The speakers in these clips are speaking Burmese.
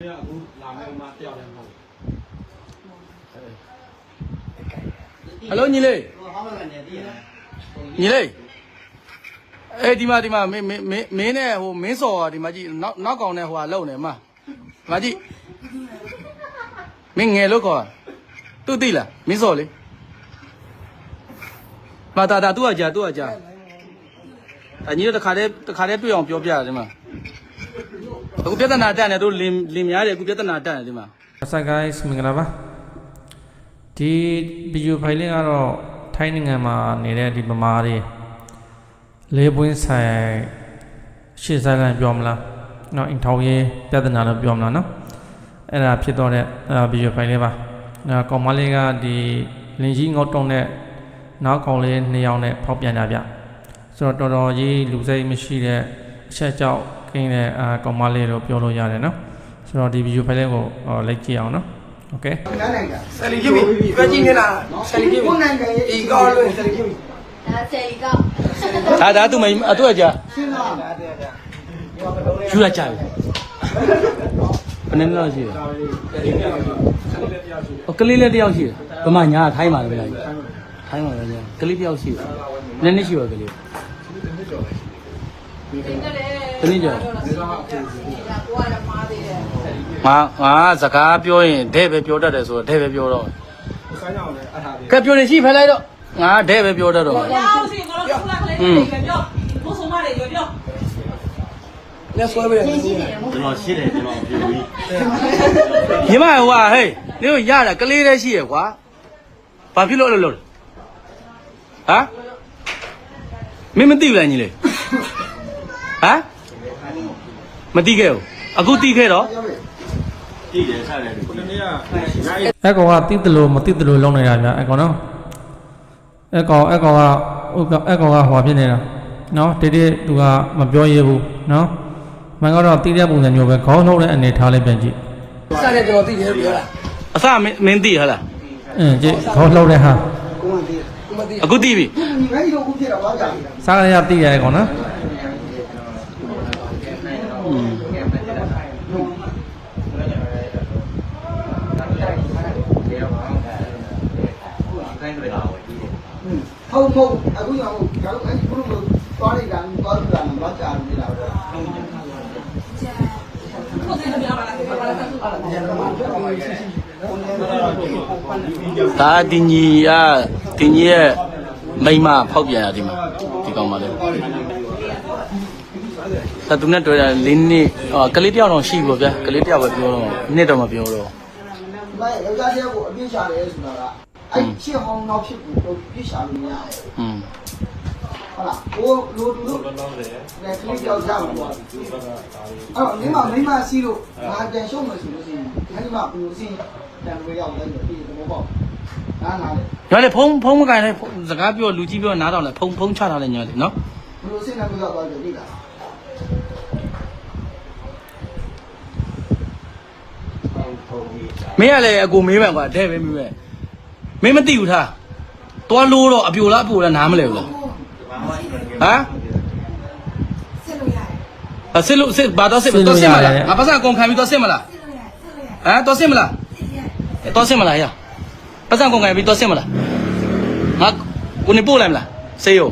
အခုလာမယ်မှာတယောက်လည်းမဟုတ်ဟယ်လိုညီလေးညီလေးအေးဒီမှာဒီမှာမင်းမင်းမင်းမင်းနဲ့ဟိုမင်းစော်ကဒီမှာကြည့်နောက်နောက်ကောင်နဲ့ဟိုကလုံနေမှာဒီမှာကြည့်မင်းငယ်လို့ခေါ်သူသိလားမင်းစော်လေမာတာတာသူ့အကြာသူ့အကြာအညီတို့တခါတည်းတခါတည်းတွေ့အောင်ပြောပြရတယ်ဒီမှာ အခုပြဿနာတက်နေတို့လင်လင်များတယ်အခုပြဿနာတက်နေဒီမှာ What's up guys မင်္ဂလာပါဒီဗီဒီယိုဖိုင်လေးကတော့ထိုင်းနိုင်ငံမှာနေတဲ့ဒီဗမာတွေလေးပွင့်ဆိုင်ရှေ့ဆိုင်လမ်းပြောမလားเนาะအင်ထောင်ရေးပြဿနာလို့ပြောမလားเนาะအဲ့ဒါဖြစ်တော့တဲ့အဲ့ဗီဒီယိုဖိုင်လေးပါအဲ့ကောင်မလေးကဒီလင်ကြီးငေါတုံးတဲ့နောက်ကောင်လေးနှစ်ယောက်နဲ့ဖောက်ပြန်ကြဗျဆိုတော့တော်တော်ကြီးလူစိတ်မရှိတဲ့အချက်ကြောက် ကင်းတဲ့အာကောင်မလေးလို့ပြောလို့ရတယ်เนาะဆိုတော့ဒီဗီဒီယိုဖိုင်လေးကိုအော်လိုက်ကြည့်အောင်เนาะโอเค ဆယ်လီဖြစ်ပြီပြကြည့်နေတာဆယ်လီဖြစ်ပြီအေးကောင်းလို့ဆယ်လီဖြစ်ပြီ ဒါဆယ်လီကောက် ဒါဒါသူမအတူအကြာယူရကြပြီဘယ်နှစ်လောက်ရှိလဲဟိုကလေးလေးတယောက်ရှိတယ်ဗမာညာထိုင်းပါလေဗျာထိုင်းပါလေညာကလေးတယောက်ရှိတယ်နည်းနည်းရှိပါကလေး တနည်းကြောင့်မငါစကားပြောရင်ဒဲပဲပြောတတ်တယ်ဆိုတော့ဒဲပဲပြောတော့ကပြောနေရှိဖဲလိုက်တော့ငါဒဲပဲပြောတတ်တော့ဟွန်းလက်ဆွဲပေးတယ်ကျွန်တော်ရှိတယ်ကျွန်တော်ပြေပြီညီမဟိုဟာဟေးနင်တို့ရတာကလေးတည်းရှိရကွာဘာဖြစ်လို့အဲ့လိုလုပ်လဲဟမ်မင်းမသိဘူးလားညီလေးဟမ် မသိခဲ့ဘူးအခုသိခဲ့တော့ကြည့်တယ်ဆက်တယ်ခုနည်းကနိုင်အဲ့ကောင်ကတိတလို့မတိတလို့လုံးနေတာဗျအဲ့ကောင်နော်အဲ့ကောင်အဲ့ကောင်ကဟုတ်ကအဲ့ကောင်ကဟိုဖြစ်နေတာနော်တိတိသူကမပြောရဘူးနော်မန်ကတော့တိတဲ့ပုံစံမျိုးပဲခေါင်းထုတ်တဲ့အနေထားလေးပြန်ကြည့်စတဲ့ကျွန်တော်သိတယ်ပြောတာအစမင်းမင်းသိဟလားအင်းကြည့်ခေါင်းထုတ်တဲ့ဟာအခုသိပြီစားရရတိရတဲ့ကောင်နော် တိုင်းတွေလာဝင်ပြီးတယ်ဟုတ်မဟုတ်အခုကြောင့်ကျွန်တော်အဲ့ခုလိုသွားလိုက်တာသွားကြည့်တာတော့ကြာနေလာတော့ဟုတ်ကဲ့ဒါတင်ကြီးကတင်ကြီးရဲ့မိမဖောက်ပြန်ရဒီမှာဒီကောင်ပါလေဒါသူနဲ့တွေ့တာ၄နှစ်အော်ကလေးတယောက်တော့ရှိဘူးဗျာကလေးတယောက်ပဲပြောတော့နှစ်တော့မပြောတော့ယောက်ျားတယောက်ကိုအပြစ်ချတယ်ဆိုတာက အဲ့ချစ်ဟောင်းနောက်ဖြစ်ကိုပြစ်ရှာလို့မရဘူးอืมဟုတ်လားဟိုလိုလိုလည်းခလေးကြောက်ကြမှာပေါ့အဲ့တော့မင်းမမင်းမရှိလို့ငါပြန်ရှုံးမယ်ဆိုလို့ရှိရင်ဒီမှာဘယ်လိုစင်းတန်ဝေးရောက်လဲပြီးတော့ပေါ့နားနားလေညာလေဖုံးဖုံးမကင်လဲဖုံးစကားပြောလူကြီးပြောနားတော့လဲဖုံးဖုံးချထားလဲညာလေနော်ဘယ်လိုစင်းနေပြီးတော့သွားကြည့်တာမင်းကလည်းအကိုမေးမှန်ကွာတဲ့ပဲမေးမယ် မင်းမသိဘူးထားသွားလို့တော့အပြိုလားအပြိုလားနားမလဲဘူးလားဟမ်ဆက်လို့ရတယ်အစစ်လို့စစ်ဘာတော့စစ်မတော့စစ်မလားငါပတ်စံအကုန်ခံပြီးတော့စစ်မလားဆက်လို့ရတယ်ဆက်လို့ရတယ်ဟမ်တော့စစ်မလားတော့စစ်မလားရပတ်စံအကုန်ခံပြီးတော့စစ်မလားငါကိုနေပို့လိုက်မလားစေးရော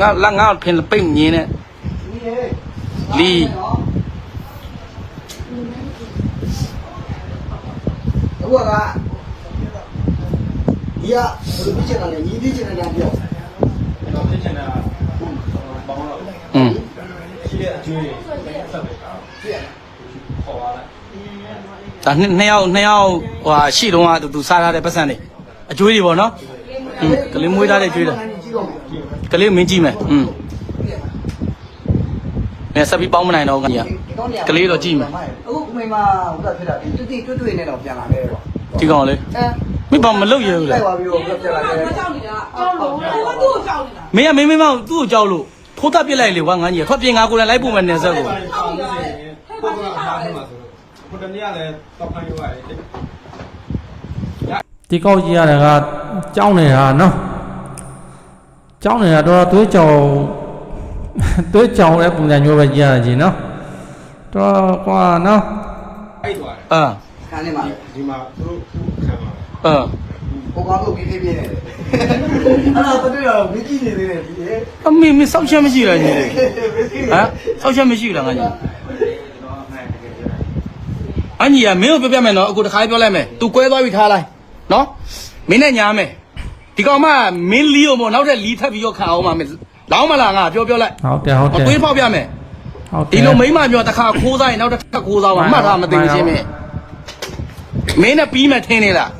ငါလာငါဖင်ပိတ်မြင်းနဲ့လီ အခုကဒီကဘယ်လိုပြစ်ချင်တာလဲညီးပြစ်ချင်တာပြော ကျွန်တော်ဖြစ်ချင်တာပေါင်းတော့ อืม ရှိတဲ့အကျွေးတွေဆက်တယ်ခေါ်ပါလိုက် ဒါနှစ်နှစ်ယောက်နှစ်ယောက်ဟိုဟာရှိတော့ကသူသူစားထားတဲ့ပတ်စံတွေအကျွေးတွေပေါ့နော်อืมကလေးမွေးထားတဲ့ကျွေးတာ ကြည့်တော့မယ် ကလေးမင်းကြည့်မယ်อืมမ ငါဆက်ပြီးပေါင်းမနိုင်တော့ငါကလေးတော့ကြည့်မယ်အခုအမေမဟုတ်တာဖြစ်တာတူတီတွတ်တွေ့နေတော့ပြန်လာခဲ့တော့ဒီကောင်လေမိဘမလုပ်ရဘူးလားလိုက်ပါပြီးတော့ပြန်လာခဲ့ကြောက်နေတာကြောက်လို့ဘာသူ့ကိုကြောက်နေတာမင်းကမင်းမင်းမသူ့ကိုကြောက်လို့ထိုးတက်ပြစ်လိုက်လေကွာငါကြီးထွက်ပြင်ငါကိုယ်လိုက်ပို့မယ်နေဆက်ကိုဟုတ်ကဲ့ဟာနေမှာဆိုတော့ဟိုတနေ့ကလည်းတော့ဖမ်းရွာရတယ်ဒီကောက်ကြီးရတာကကြောင်းနေတာနော်ကြောင်းနေတာတော့သွေးကြောင် သွေးကြောင်တဲ့ပုံစံမျိုးပဲကြည့်ရတာကြီးနော်တတော့ကွာနော်အဲ့သွားတယ်အာခံနေမှာလေဒီမှာသူတို့ခံပါအာဟိုကောင်တို့ပြီးပြေးပြေးနေတယ်အဲ့ဒါတတိယမကြည့်နေသေးတယ်ဒီလေအမေမစောက်ချက်မရှိလားညီလေးဟမ်စောက်ချက်မရှိလားငါညီအညီကမင်းကိုပြောပြမယ်နော်အခုတစ်ခါပြောလိုက်မယ် तू ကွဲသွားပြီထားလိုက်နော်မင်းနဲ့ညာမယ်ဒီကောင်မမင်းလီကိုမို့နောက်ထပ်လီထပ်ပြီးတော့ခံအောင်ပါမယ် လောင်းမလားငါပြောပြောလိုက်ဟုတ်တယ်ဟုတ်တယ်အသွေးဖောက်ပြမယ်ဟုတ်တယ်ဒီလိုမိမပြောတစ်ခါခိုးစားရင်နောက်တစ်ခါခိုးစားပါမှတ်ထားမသိချင်းမင်းမင်းနဲ့ပြီးမှထင်းနေလား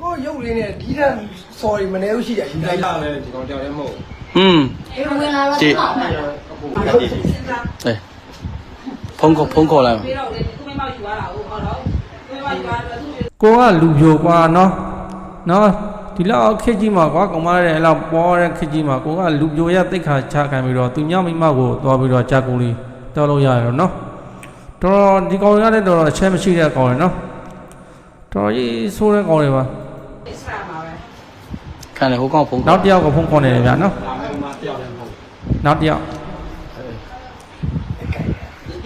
ကိုရုပ်လေးနဲ့ဒီထက် sorry မနေဘူးရှိတယ်ယူဒီလိုက်လိုက်လာတယ်ဒီကောင်ကြောက်ရဲမဟုတ်อืมအေးဝင်လာတော့ကြည့်တော့မယ်အေးဖုန်းခေါ်ဖုန်းခေါ်လိုက်ပြီးတော့လေသူမမယူရတာဟုတ်ဟုတ်တော့သူမမယူရတော့သူကိုကလူပြိုကွာနော်နော် ဒီလောက်ခက်ကြီးမှာကွာကောင်မရဲ့အဲ့လောက်ပေါ်တဲ့ခက်ကြီးမှာကိုကလူပြိုရတိတ်ခါချခံပြီးတော့သူညမိမကိုသွားပြီးတော့ကြာကူလေးတောက်လို့ရရတော့နော်တော်တော်ဒီကောင်ရတဲ့တော်တော်အချက်မရှိတဲ့ကောင်ရနော်တော်တော်ကြီးဆိုးတဲ့ကောင်တွေပါအစ္စလာမှာပဲခံတယ်ဟိုကောင်ဖုန်းခေါ်နောက်တစ်ယောက်ကဖုန်းခေါ်နေတယ်ဗျာနော်ဒါမှမတယောက်လည်းမဟုတ်နောက်တစ်ယောက်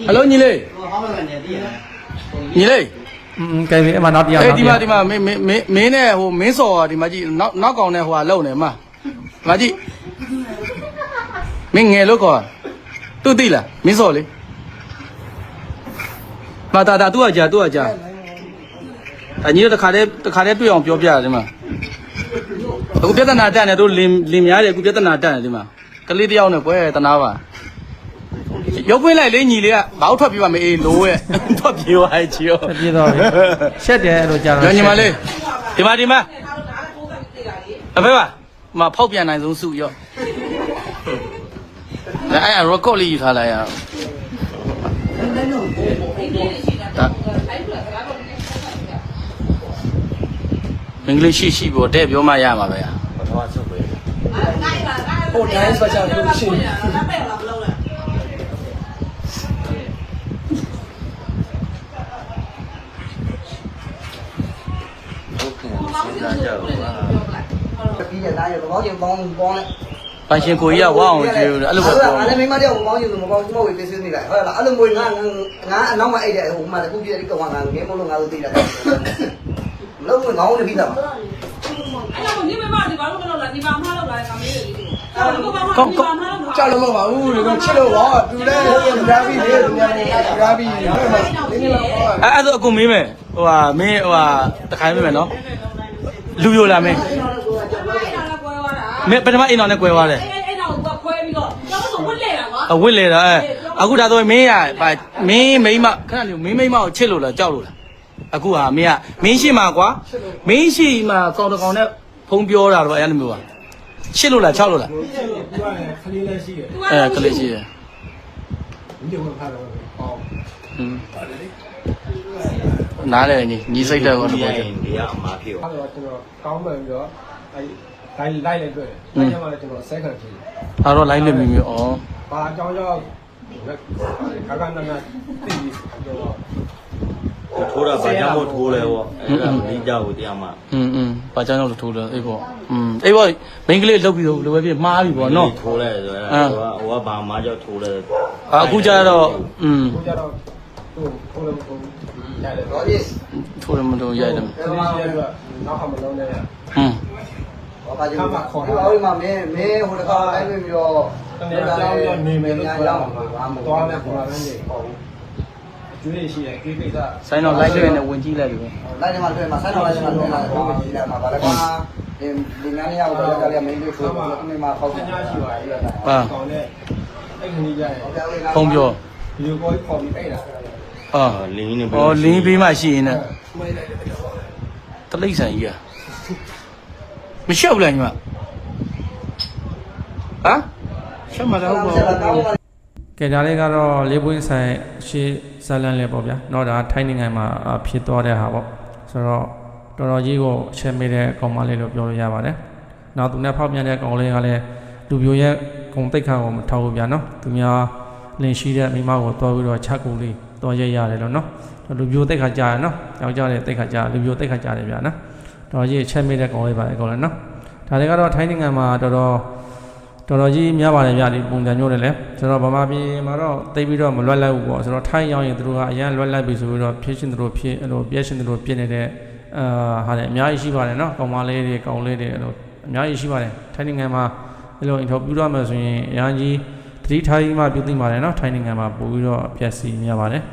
ဟယ်လိုညီလေးဟောင်းမယ်နေတည်ရညီလေး อืมကဲပြီအဲ့မှာနောက်တစ်ယောက်အေးနောက်ဒီတစ်မှာယောက်ဒီမှာမင်းမင်းမင်းမင်းနဲ့ဟိုမင်းစော်ဒီမှာကြည့်နောက်နောက်ကောင်နဲ့ဟိုကလုံနေမှာဒီမှာကြည့်မင်းငယ်လို့ခေါ်သူသိလားမင်းစော်လေမာတာတာသူကကြာသူကကြာအညီတို့တခါတည်းတခါတည်းတွေ့အောင်ပြောပြတယ်ဒီမှာအခုပြဿနာတက်နေတို့လင်လင်များတယ်အခုပြဿနာတက်နေဒီမှာကလေးတယောက်နဲ့ပွဲတနာပါ ရုပ်ပွင့်လိုက်လေညီလေးကဘာလို့ထွက်ပြေးပါမအေးလိုးရဲ့ထွက်ပြေးသွားရဲ့ချီရောဆက်ပြေးတော့ပြီရှက်တယ်အဲ့လိုကြာတော့ညညီမလေးဒီမှာဒီမှာနဲ့ထားလို့ဒါလည်းပိုးသက်သိတာလေအဖေပါမဖောက်ပြန်နိုင်ဆုံးစုရော့အဲ့အဲ့ record လေးယူထားလိုက်ရအောင်ဒီနေ့ရှိတာအဲ့ဒါကဘာလို့လဲပိုးသက်သိတာအင်္ဂလိပ်ရှိရှိပေါ်တဲ့ပြောမှရမှာပဲအဲ့ဒါကဟိုတိုင်းစပက်ချာလို့ရှိရင်ဒါပဲလားမလုပ်လဲ ပြီးရသားရဘောင်းချင်းပေါင်းပေါင်းလိုက်ပန်ရှင်ကိုကြီးကဝါအောင်ကျွေးလို့အဲ့လိုပဲအဲ့ပြောဒါငါလည်းမိမတယောက်ဘောင်းချင်းမပေါင်းမဝေးပေးစင်းနေလိုက်ဟုတ်လားအဲ့လိုမျိုးငါငါအနောက်မှာအိတ်တယ်ဟိုမှာတခုပြည့်တဲ့ကောင်ငါငယ်မလို့ငါတို့သိတာလုံးဝငောင်းနေပြီလားအဲ့တော့ဒီမမဒီဘာလို့မလုပ်လဲဒီဘာမှလုပ်လာကမေးလေဒီအဲ့တော့ဘာမှဒီဘာမှလုပ်ကြောက်လို့မပါဘူးဒီတော့ချစ်လို့ပါသူလည်းဓာပြီးလေသူများဓာပြီးဟုတ်မှာဒီနေ့တော့အဲ့အဲ့ဒါအကုန်မေးမယ်ဟိုဟာမင်းဟိုဟာတခါမေးမယ်နော်လူယိုလာမင်းအဲ့ဒါလည်းကွဲသွားတာ မင်းပထမအိမ်တော်နဲ့꿰သွားတယ် အဲ့အဲ့တော့ကခွဲပြီးတော့တော့ဆိုဝစ်လဲတာကွာ အဝစ်လေတာအဲ့အခုဒါဆိုမင်းရဗာမင်းမိမခဏလေးမင်းမိမကိုချစ်လို့လားကြောက်လို့လားအခုဟာမင်းကမင်းရှိမှာကွာမင်းရှိမှာကောင်တကောင်နဲ့ဖုံးပြောတာတော့အဲ့လိုမျိုးပါချစ်လို့လားချောက်လို့လား ဘူးသူကလည်းခလေးလည်းရှိတယ် အဲကလေးရှိတယ် ဒီလိုဖားတော့ဟော อืมနားလေညီညီစိတ်တဲ့ကောတော့ပေါ့ ဒီကအမာဖြစ် ဖားတော့ကျွန်တော်ကောင်းမှန်ပြီးတော့အဲ လိုက်လိုက်လိုက်တွေ့တယ်အဲကျမှလည်းကျွန်တော်ဆက်ခံကြည့် အားတော့ line လွတ်မိမျိုးဩ ဘာအကြောင်းကြောင့်ခါကနနာတိပြီးတော့ ထိုးတာဘာကြောင့်မို့ထိုးလဲပေါ့အဲ့ဒါလိကြကိုတရားမှ อืมอืมဘာကြောင့်လို့ထိုးလဲအေးပေါ့อืมအေးပေါ့မိန်းကလေးလုတ်ပြီးတော့လိုပဲဖြစ်မှားပြီပေါ့နော် ထိုးလဲဆိုတော့ဟိုကဟိုကဘာမှကြောင့်ထိုးလဲ အခုကျတော့อืม ကိုကြတော့သူ့ကိုလည်းကိုရတယ် တော့ တော့ ဒီ ထိုးတယ်မလို့ရိုက်တယ် ခလေးရှိရတော့နောက်မှမလုံးနဲ့ရ อืม ဘာကြောင့်ဒီအော်မှာမင်းမင်းဟိုတခါလိုက်ပြီးတော့တနေ့တော့တော့နေမယ်လို့ပြောတာမှာသွားမယ်ပေါ်လာတယ်ပေါ့ကျွေးရှိတယ်ကိကိစ္စဆိုင်တော့ line လွတ်နေဝင်ကြည့်လိုက်ပြီလိုက်တယ်မှာတွေ့မှာဆက်တော့လိုက်တယ်မှာတွေ့မှာတော့ကြည့်လိုက်မှာဗါလည်းကွာဒီဒီနားနေရောက်တော့လည်းမင်းတို့ဆိုတော့ဒီမှာပေါက်ဆနေင်းမှာရရှိရှိပါပါရဲ့ရဲ့ကောင်းတဲ့အဲ့ခဏကြီးကြရင်ဖုံးပြောဒီလိုကိုခေါ်ပြီးအဲ့ဒါအာလင်းနေဩလင်းပေးမှရှိရင်လည်းတလိမ့်ဆန်ကြီးอ่ะ မရှက်ဘူးလားညီမဟမ်ရှက်မှာတော့ဟုတ်ပါဘူးကဲဒါလေးကတော့လေးပွင့်ဆိုင်ရှေ့ဇာလန်လေပေါ့ဗျာတော့ဒါထိုင်းနိုင်ငံမှာဖြစ်သွားတဲ့ဟာပေါ့ဆိုတော့တော်တော်ကြီးကိုအချက်မေးတဲ့ကောင်မလေးလို့ပြောလို့ရပါတယ်နောက်သူနဲ့ဖောက်ပြန်တဲ့ကောင်လေးကလည်းလူမျိုးရဲ့ဂုံတိတ်ခါကိုမထောက်ဘူးဗျာနော်သူများလင်ရှိတဲ့မိမကိုတော်ပြီးတော့ချက်ကုန်လေးတော်ရရတယ်လို့နော်လူမျိုးတိတ်ခါကြရနော်ယောက်ျားလေးတိတ်ခါကြလူမျိုးတိတ်ခါကြတယ်ဗျာနော် တော်ကြီးချက်မိတဲ့ကောင်လေးပါလေကောင်လေးနော်ဒါတွေကတော့ထိုင်းနိုင်ငံမှာတော်တော်တော်တော်ကြီးများပါတယ်ဗျာဒီပုံစံမျိုးတွေလည်းဆိုတော့ဗမာပြည်မှာတော့တိတ်ပြီးတော့မလွတ်လပ်ဘူးပေါ့ဆိုတော့ထိုင်းရောက်ရင်တို့ကအရန်လွတ်လပ်ပြီဆိုပြီးတော့ဖြစ်ရှင်တို့ဖြစ်အဲ့လိုပြည့်ရှင်တို့ဖြစ်နေတဲ့အာဟာလေအများကြီးရှိပါတယ်နော်ကောင်မလေးတွေကောင်လေးတွေအဲ့လိုအများကြီးရှိပါတယ်ထိုင်းနိုင်ငံမှာအဲ့လိုအင်ထောပြရမယ်ဆိုရင်အရန်ကြီးသတိထားကြီးမှပြုသိပါတယ်နော်ထိုင်းနိုင်ငံမှာပို့ပြီးတော့ပြည့်စည်များပါတယ်